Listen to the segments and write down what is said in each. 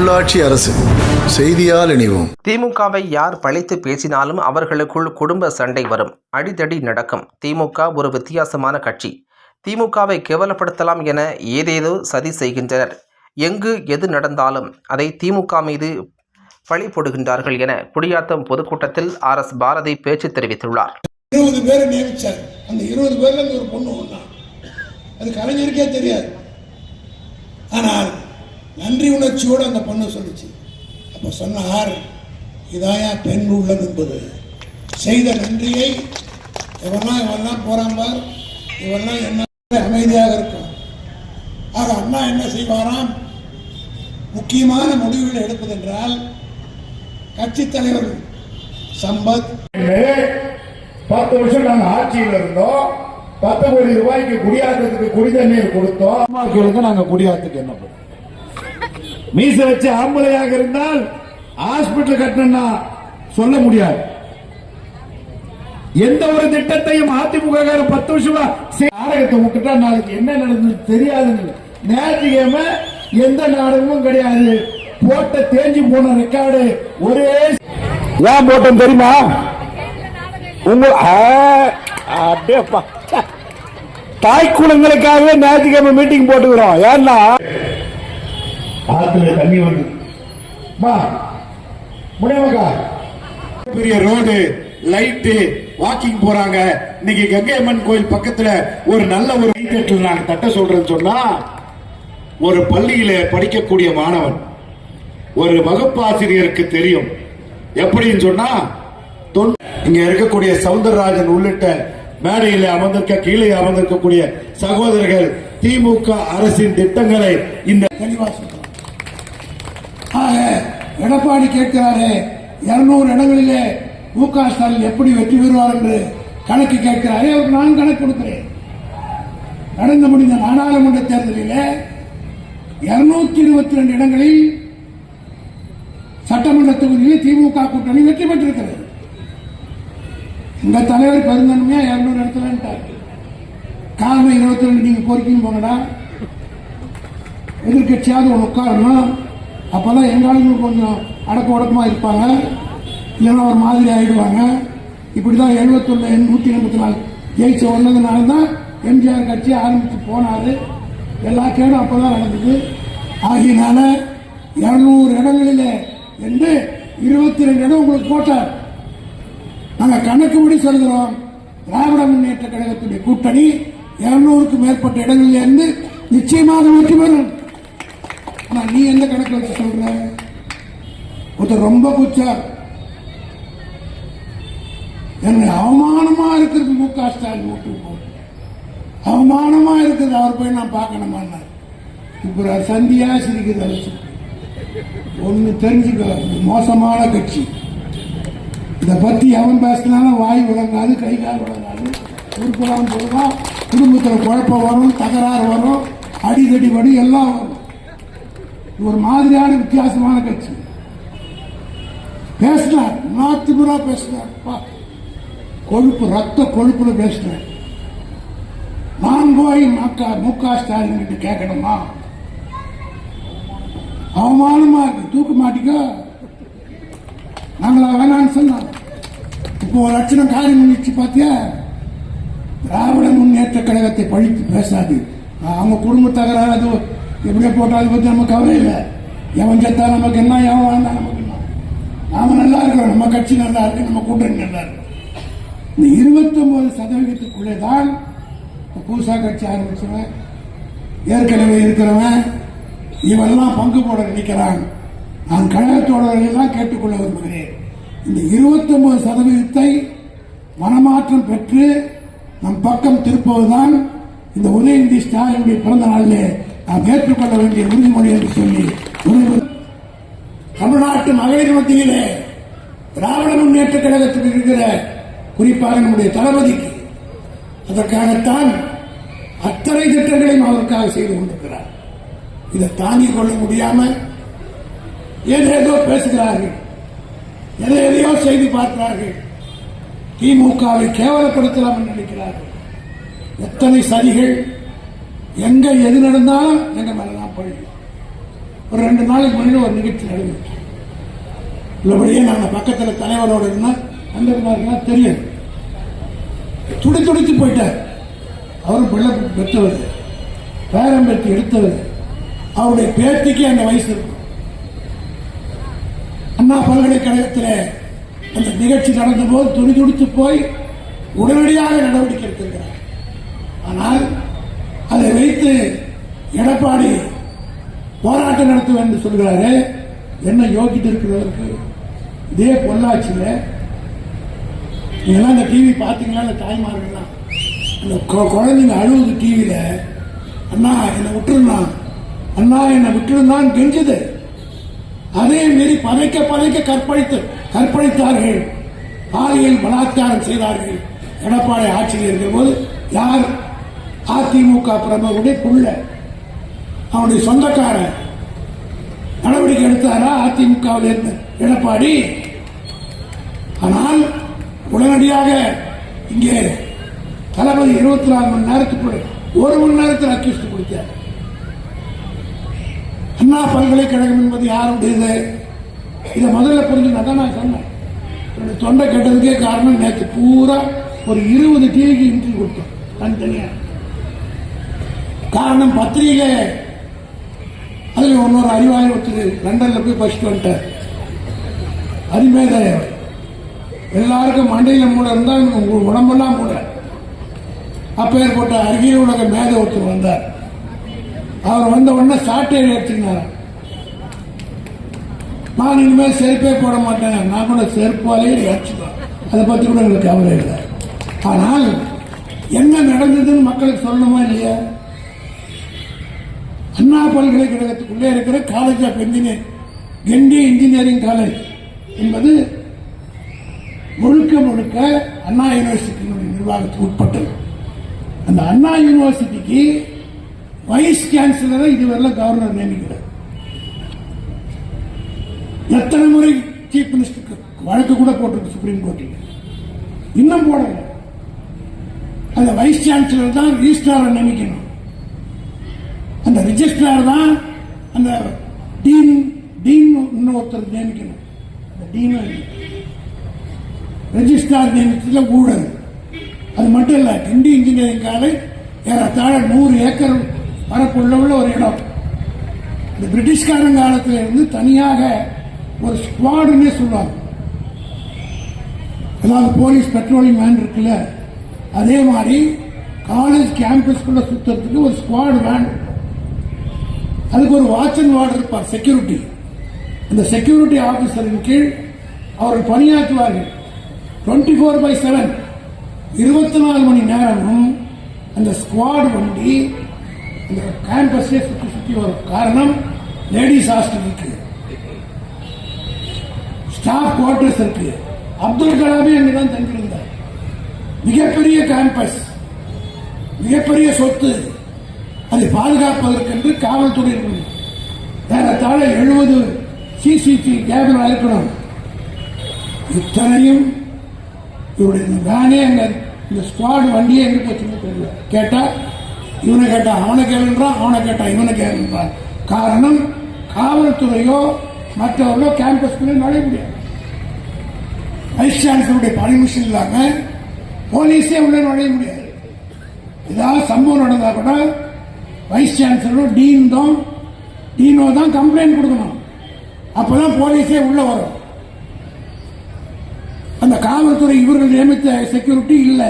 உள்ளாட்சி அரசு செய்தியால் இணைவோம். திமுகவை யார் பழித்து பேசினாலும் அவர்களுக்குள் குடும்ப சண்டை வரும். அடிதடி நடக்கும். திமுக ஒரு வித்தியாசமான கட்சி. திமுகவை கேவலப்படுத்தலாம் என ஏதேதோ சதி செய்கின்றனர். எங்கு எது நடந்தாலும் அதை திமுக மீது பழி போடுகின்றார்கள் என குடியாத்தம் பொதுக்கூட்டத்தில் ஆர். எஸ். பாரதி பேச்சு தெரிவித்துள்ளார். இருபது பேரை நியமிச்சார். அந்த இருபது பேர்ல ஒரு பொண்ணு ஒண்ணா அது கலைஞருக்கே தெரியாது. ஆனால் நன்றி உணர்ச்சியோடு அந்த பொண்ணு சொல்லுச்சு. அப்ப சொன்னார் இதாயா பெண் உள்ளம் என்பது. செய்த நன்றியை இவெல்லாம் இவெல்லாம் போறான் பார். இவெல்லாம் என்ன அமைதியாக இருக்கும் ஆக அண்ணா என்ன செய்வாராம்? முக்கியமான முடிவுகளை எடுப்பதென்றால் கட்சி தலைவர் சம்பத். பத்து வருஷம் நாங்க ஆட்சியில் இருந்தோம். பத்து கோடி ரூபாய்க்கு குடியாத்தத்துக்கு குடி தண்ணீர் கொடுத்தோம் நாங்க குடியாத்துக்கு என்ன பண்ணுவோம் மீச வச்ச ஆம்பளையாக இருந்தால் ஹாஸ்பிட்டல் கட்டணும்னா சொல்ல முடியாது. எந்த ஒரு திட்டத்தையும் அதிமுக பத்து வருஷமா நாடகத்தை விட்டுட்டா நாளைக்கு என்ன நடந்தது தெரியாதுன்னு ஞாயிற்றுக்கிழமை எந்த நாடகமும் கிடையாது. போட்ட தேஞ்சு போன ரெக்கார்டு ஒரே ஏன் போட்டோம் தெரியுமா? உங்க அப்படியே தாய் குளங்களுக்காகவே ஞாயிற்றுக்கிழமை மீட்டிங் போட்டுக்கிறோம். ஏன்னா ஆத்துல தண்ணி வந்து பெரிய ரோடு லைட்டு வாக்கிங் போறாங்க. இன்னைக்கு கங்கை அம்மன் கோயில் பக்கத்துல ஒரு நல்ல ஒரு நான் தட்ட சொல்றேன்னு சொன்னா ஒரு பள்ளியில படிக்கக்கூடிய மாணவன் ஒரு வகுப்பாசிரியருக்கு தெரியும். எப்படின்னு சொன்னா இங்க இருக்கக்கூடிய சவுந்தரராஜன் உள்ளிட்ட மேடையில் அமர்ந்திருக்க கீழே அமர்ந்திருக்கக்கூடிய சகோதரர்கள் திமுக அரசின் திட்டங்களை இந்த தெளிவா ஆக எடப்பாடி கேட்கிறாரே இருநூறு இடங்களிலே மு க ஸ்டாலின் எப்படி வெற்றி பெறுவார் என்று கணக்கு கேட்கிறாரே. அவருக்கு நான் கணக்கு கொடுக்கிறேன். நடந்து முடிந்த நாடாளுமன்ற தேர்தலிலே இருநூத்தி இருபத்தி ரெண்டு இடங்களில் சட்டமன்ற தொகுதியில் திமுக கூட்டணி வெற்றி பெற்றிருக்கிறது. இந்த தலைவர் பெருந்தன்மையா இருநூறு இடத்துல காரணம் இருபத்தி ரெண்டு நீங்க கோரிக்கையும் போங்கடா. எதிர்கட்சியாவது ஒன்று அப்போ தான் எங்காளுங்க கொஞ்சம் அடக்க உடக்கமா இருப்பாங்க. இல்லைன்னா ஒரு மாதிரி ஆயிடுவாங்க. இப்படிதான் எழுபத்தொன்னு நூத்தி எண்பத்தி நாலு ஜெயிச்ச ஒன்னதுனால தான் எம்ஜிஆர் கட்சி ஆரம்பித்து போனாரு. எல்லா கேடும் அப்பதான் நடந்தது. ஆகியனால இருநூறு இடங்களிலே என்று இருபத்தி ரெண்டு இடம் உங்களுக்கு போட்டார். நாங்க கணக்குப்படி சொல்கிறோம் திராவிட முன்னேற்ற கழகத்துடைய கூட்டணி இருநூறுக்கு மேற்பட்ட இடங்களில் இருந்து நிச்சயமாக வெற்றி பெறும். ஆனா நீ எந்த கணக்கு வச்சு சொல்ற? ஒருத்தர் ரொம்ப குச்சார் என்னை அவமானமா இருக்கிறது மு க ஸ்டாலின் ஓட்டு போட்டு அவமானமா இருக்குது அவர் போய் நான் பார்க்கணுமா இப்போ சந்தியா சிரிக்குது அரசு. தெரிஞ்சுக்க மோசமான கட்சி. இதை பத்தி எவன் பேசினாலும் வாய் விளங்காது கை கால் விளங்காது. உருப்படாம போதுதான் குடும்பத்தில் குழப்பம் வரும் தகராறு வரும் அடிதடி வடி எல்லாம் வரும். ஒரு மாதிரியான வித்தியாசமான கட்சி. பேசினார். நாத்துபுரா பேசினார். பா. கொழுப்பு ரத்த கொழுப்புல பேசினார். நான் போய் மு க. ஸ்டாலின் கிட்ட கேட்கணுமா? அவமானமா இருக்கு. தூக்க மாட்டிக்கோ. நாங்களா வேணான்னு சொன்னோம். இப்போ ஒரு லட்சணம் காரியம் பண்ணிச்சு பார்த்தியா? திராவிட முன்னேற்ற கழகத்தை பழித்து பேசாது அவங்க குடும்ப தகராறு அது போட்டாலும் பத்தி நம்ம கவலை இல்லை. எவன் செத்தா நமக்கு என்ன எவன் வாழ்ந்தா நமக்கு என்ன. நாம நல்லா இருக்கிறோம் நம்ம கட்சி நல்லா இருக்கு நம்ம கூட்டணி நல்லா இருக்கு. இந்த இருபத்தி ஒன்பது சதவீதத்துக்குள்ளே தான் புதுசாக புதுசா கட்சி ஆரம்பிச்சவன் ஏற்கனவே இருக்கிறவன் இவெல்லாம் பங்கு போட நினைக்கிறான். நான் கழகத்தோழர்களெல்லாம் கேட்டுக்கொள்ள விரும்புகிறேன். இந்த 29% சதவீதத்தை மனமாற்றம் பெற்று நம் பக்கம் திருப்புவதுதான் இந்த உதயநிதி ஸ்டாலினுடைய பிறந்த நாளிலே நாம் ஏற்றுக்கொள்ள வேண்டிய உறுதிமொழி என்று சொல்லி தமிழ்நாட்டு மகளிர் மத்தியிலே திராவிட முன்னேற்ற கழகத்தில் இருக்கிற குறிப்பாக நம்முடைய தளபதிக்கு அதற்காகத்தான் அத்தனை திட்டங்களையும் அவருக்காக செய்து கொண்டிருக்கிறார். இதை தாங்கிக் கொள்ள முடியாமல் ஏதேதோ பேசுகிறார்கள். எதை எதையோ செய்து பார்க்கிறார்கள். திமுகவை கேவலப்படுத்தலாம் என்று நினைக்கிறார்கள். எத்தனை சதிகள் எங்க எது நடந்தாலும் எங்க மேலதான் பழி. ஒரு ரெண்டு நாளைக்கு முன்னாடி ஒரு நிகழ்ச்சி நடந்துச்சு. உள்ளபடியே நாங்கள் பக்கத்தில் தலைவரோட இருந்தால் அந்த இருந்தாருன்னா தெரியும் துடி துடித்து போயிட்டார். அவரும் பிள்ளை பெற்றவர். பேரம் பெற்று எடுத்தவர். அவருடைய பேத்திக்கு அந்த வயசு இருக்கும். அண்ணா பல்கலைக்கழகத்தில் அந்த நிகழ்ச்சி நடந்த போது துடி துடித்து போய் உடனடியாக நடவடிக்கை எடுத்திருக்கிறார். ஆனால் அதை வைத்து எடப்பாடி போராட்டம் நடத்துவேன் என்று சொல்கிறாரு என்ன யோகித்து இருக்கிறவருக்கு? இதே பொள்ளாச்சியில் நீங்களாம் இந்த டிவி பார்த்தீங்களா? இந்த தாய்மார்கள்லாம். அந்த குழந்தைங்க அழுவுது டிவியில் அண்ணா என்னை விட்டுருந்தான் அண்ணா என்னை விட்டுருந்தான் கெஞ்சுது. அதே மீறி பதைக்க பதைக்க கற்பழித்து கற்பழித்தார்கள். பாலியல் பலாத்காரம் செய்தார்கள். எடப்பாடி ஆட்சியில் இருக்கிற போது யார் அதிமுக பிரமுகருடைய புள்ள. அவனுடைய சொந்தக்காரன் நடவடிக்கை எடுத்தாரா அதிமுகவில் இருந்த? எடப்பாடி. ஆனால் உடனடியாக இங்கே தளபதி இருபத்தி நாலு மணி நேரத்துக்குள்ள ஒரு மணி நேரத்தில் அக்யூஸ்ட் கொடுத்தார். அண்ணா பல்கலைக்கழகம் என்பது யாருடையது? இதை முதல்ல புரிஞ்சுனா தான் நான் சொன்னேன். என்னோட தொண்டை கெட்டதுக்கே காரணம் நேற்று பூரா ஒரு இருபது டிவிக்கு இன்டர்வியூ கொடுத்தோம். தனித்தனியாக காரணம் பத்திரிகை. அதில் இன்னொரு அறிவாளி ஒருத்தர் லண்டன்ல போய் படிச்சுட்டு வந்துட்டார். அரிமேதையர் எல்லாருக்கும் மண்டையில மூட இருந்தால் உங்க உடம்பெல்லாம் மூட அப்பேற்பட்ட அருகில் உலக மேதை ஒருத்தர் வந்தார். அவர் வந்த உடனே சாட்டையை எடுத்துக்கினார். நான் இனிமேல் செருப்பே போட மாட்டேன். நான் கூட செருப்பாலே அடிச்சுக்குவேன் அதை பற்றி கூட எங்களுக்கு கவலை இல்லை. ஆனால் என்ன நடந்ததுன்னு மக்களுக்கு சொல்லணுமா இல்லையா? அண்ணா பல்கலைக்கழகத்துக்குள்ளே இருக்கிற college of engineer Guindy engineering college என்பது முழுக்க முழுக்க அண்ணா யூனிவர்சிட்டியினுடைய நிர்வாகத்துக்கு உட்பட்டது. அந்த அண்ணா யூனிவர்சிட்டிக்கு வைஸ் சான்சலரை இதுவரையில் கவர்னர் நியமிக்கிறார். எத்தனை முறை சீஃப் மினிஸ்டருக்கு வழக்கு கூட போட்டிருக்கு சுப்ரீம் கோர்ட்டில் இன்னும் போடல. அந்த வைஸ் சான்சலர் தான் ரிஜிஸ்ட்ராரை நியமிக்கணும். அந்த ரிஜிஸ்ட்ரார் தான் அந்த டீன் டீன் இன்னொருத்தர் நியமிக்கணும். அந்த டீன் ரெஜிஸ்ட்ரார் நியமிச்சதுல ஊழல். அது மட்டும் இல்ல கிண்டி இன்ஜினியரிங் காலேஜ் ஏறத்தாழ நூறு ஏக்கர் பரப்புள்ள உள்ள ஒரு இடம். இந்த பிரிட்டிஷ்காரன் காலத்தில் இருந்து தனியாக ஒரு ஸ்குவாடுன்னே சொல்லுவாங்க. அதாவது போலீஸ் பெட்ரோலிங் வேன் இருக்குல்ல அதே மாதிரி காலேஜ் கேம்பஸ்குள்ள சுத்தத்துக்கு ஒரு ஸ்குவாடு வேன் அதுக்கு ஒரு வாட்ச் அண்ட் வார்டு இருப்பார் செக்யூரிட்டி அந்த செக்யூரிட்டி ஆபீசரின் கீழ் அவர்கள் பணியாற்றுவார்கள். டுவெண்ட்டி ஃபோர் பை செவன் இருபத்தி நாலு மணி நேரமும் அந்த ஸ்குவாட் வண்டி அந்த கேம்பஸே சுற்றி சுற்றி வரும் காரணம் லேடிஸ் ஹாஸ்டல் இருக்கு ஸ்டாஃப் குவார்டர்ஸ் இருக்கு. அப்துல் கலாமே அங்கதான் தங்கியிருந்தார். மிகப்பெரிய கேம்பஸ் மிகப்பெரிய சொத்து. அதை பாதுகாப்பதற்கென்று காவல்துறை இருக்கணும் ஏறத்தாழ எழுபது சிசிடிவி கேமரா இருக்கணும் இத்தனையும் இவருடைய இந்த வேனே இந்த ஸ்குவாட் வண்டியே எங்க போச்சுன்னு தெரியல. கேட்டா இவனை கேட்டா அவனை கேளுன்றான் அவனை கேட்டா இவனை கேளுன்றான் காரணம் காவல்துறையோ மற்றவர்களோ கேம்பஸ்குள்ளே நுழைய முடியாது. வைஸ் சான்சலருடைய பர்மிஷன் இல்லாம போலீஸே உள்ள நுழைய முடியாது. ஏதாவது சம்பவம் நடந்தா கூட வைஸ் சான்சலரோ டீன் தான் டீனோ தான் கம்ப்ளைண்ட் கொடுக்கணும். அப்பதான் போலீஸே உள்ள வரும். அந்த காவல்துறை இவர்கள் நியமித்த செக்யூரிட்டி இல்ல.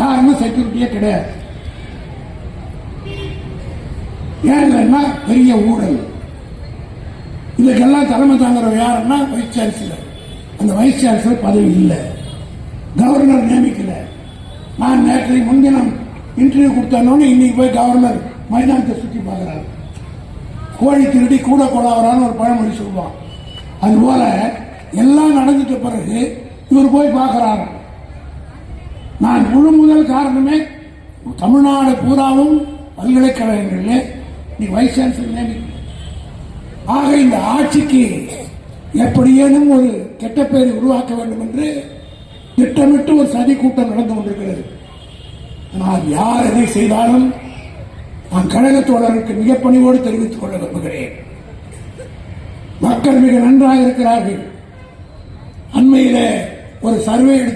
காரணம் செக்யூரிட்டியே கிடையாது. ஏன் இல்லைன்னா பெரிய ஊழல். இதுக்கெல்லாம் தலைமை தாங்குறவர் யாருன்னா வைஸ் சான்சலர் அந்த வைஸ் சான்சலர் பதவி இல்லை. கவர்னர் நியமிக்கல. நான் நேற்றை முன்தினம் இன்டர்வியூ கொடுத்தோன்னு இன்னைக்கு போய் கவர்னர் மைதானத்தை சுற்றி பார்க்குறாரு. கோழி திருடி கூட கொலாவரான்னு ஒரு பழமொழி சொல்லுவான். அதுபோல எல்லாம் நடந்துட்ட பிறகு இவர் போய் பார்க்குறாரு. நான் முழு முதல் காரணமே தமிழ்நாடு பூராவும் பல்கலைக்கழகங்களில் நீ வைஸ் சான்சலர் ஆக இந்த ஆட்சிக்கு எப்படியேனும் ஒரு கெட்ட பெயரை உருவாக்க வேண்டும் என்று திட்டமிட்டு ஒரு சதி கூட்டம் நடந்து கொண்டிருக்கிறது. நான் யார் எதை செய்தாலும் நான் கழக தோழருக்கு மிக பணிவோடு தெரிவித்துக் கொள்ள விரும்புகிறேன். மக்கள் மிக நன்றாக இருக்கிறார்கள். அண்மையிலே ஒரு சர்வே எடுத்து